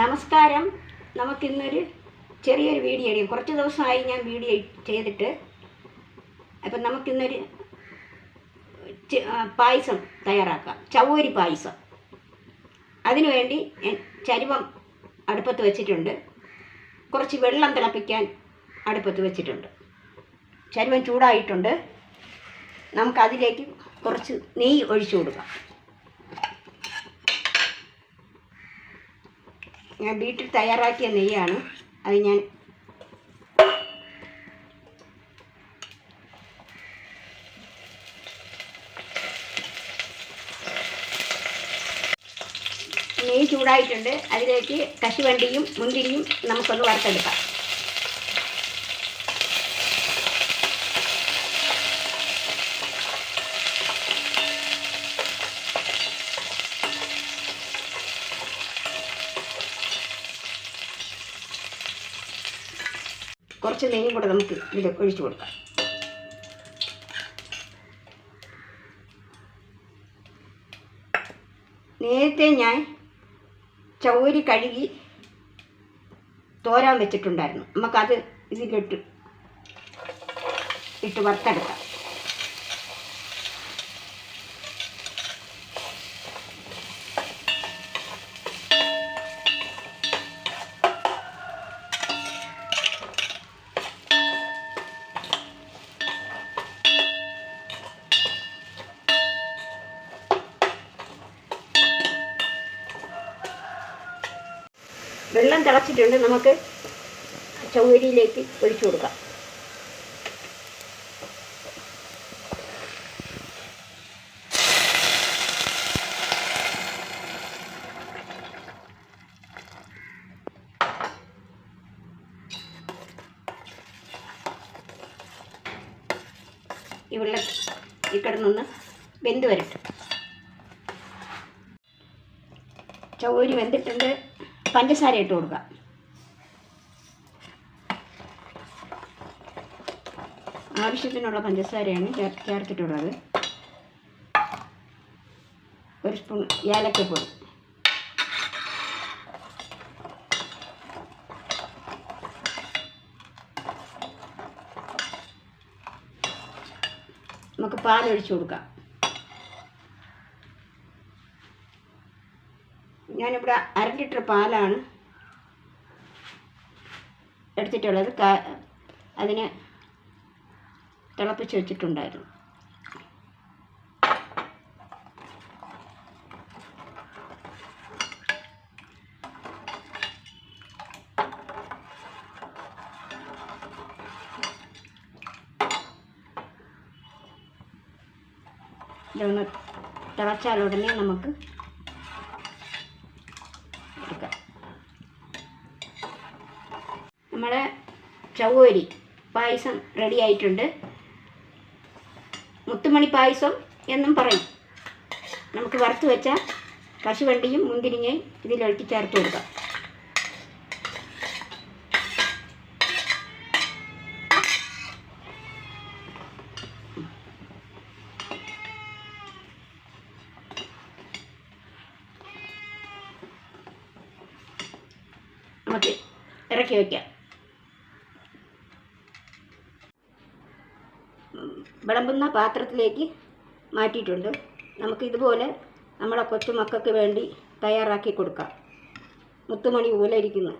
നമസ്കാരം. നമുക്കിന്നൊരു ചെറിയൊരു വീഡിയോ എടുക്കും. കുറച്ച് ദിവസമായി ഞാൻ വീഡിയോ ചെയ്തിട്ട്. അപ്പം നമുക്കിന്നൊരു പായസം തയ്യാറാക്കാം. ചവ്വരി പായസം. അതിനുവേണ്ടി ചരുവം അടുപ്പത്ത് വെച്ചിട്ടുണ്ട്. കുറച്ച് വെള്ളം തിളപ്പിക്കാൻ അടുപ്പത്ത് വെച്ചിട്ടുണ്ട്. ചരുവം ചൂടായിട്ടുണ്ട്. നമുക്കതിലേക്ക് കുറച്ച് നെയ്യ് ഒഴിച്ചു കൊടുക്കാം. ഞാൻ വീട്ടിൽ തയ്യാറാക്കിയ നെയ്യാണ്. അത് ഞാൻ നെയ്യ് ചൂടായിട്ടുണ്ട്. അതിലേക്ക് കശുവണ്ടിയും മുന്തിരിയും നമുക്കൊന്ന് വറുത്തെടുക്കാം. കുറച്ച് നെയ്യും കൂടെ നമുക്ക് ഇതിൽ ഒഴിച്ചു കൊടുക്കാം. നേരത്തെ ഞാൻ ചൗരി കഴുകി തോരാൻ വെച്ചിട്ടുണ്ടായിരുന്നു. നമുക്കത് ഇതിലിട്ട് ഇട്ട് വറുത്തെടുക്കാം. വെള്ളം തിളച്ചിട്ടുണ്ട് നമുക്ക് ചൗരിയിലേക്ക് ഒഴിച്ചു കൊടുക്കാം. ഈ വെള്ളം ഈ കിടന്നൊന്ന് വെന്ത് വരട്ടെ. ചൗരി വെന്തിട്ടുണ്ട്. പഞ്ചസാര ഇട്ട് കൊടുക്കാം ആവശ്യത്തിനുള്ള പഞ്ചസാരയാണ് ചേർത്തിട്ട് ചേർത്തിട്ടുള്ളത്. ഒരു സ്പൂൺ ഏലക്കപ്പൊടി. നമുക്ക് പാലൊഴിച്ചു കൊടുക്കാം. ഞാനിവിടെ അര ലിറ്റർ പാലാണ് എടുത്തിട്ടുള്ളത്. അതിന് തിളപ്പിച്ച് വെച്ചിട്ടുണ്ടായിരുന്നു. ഇതൊന്ന് തിളച്ചാലുടനെ നമുക്ക് എടുക്കാം നമ്മുടെ ചവ്വരി പായസം റെഡി ആയിട്ടുണ്ട്. മുത്തുമണി പായസം എന്നും പറയും. നമുക്ക് വറുത്ത് വെച്ച കശുവണ്ടിയും മുന്തിരിങ്ങയും ഇതിലൊഴുക്കി ചേർത്ത് കൊടുക്കാം. നമുക്ക് ഇറക്കി വയ്ക്കാം വിളമ്പുന്ന പാത്രത്തിലേക്ക് മാറ്റിയിട്ടുണ്ട്. നമുക്ക് ഇതുപോലെ നമ്മുടെ കൊച്ചുമക്കൾക്ക് വേണ്ടി തയ്യാറാക്കി കൊടുക്കാം. മുത്തുമണി പോലെ ഇരിക്കുന്നു.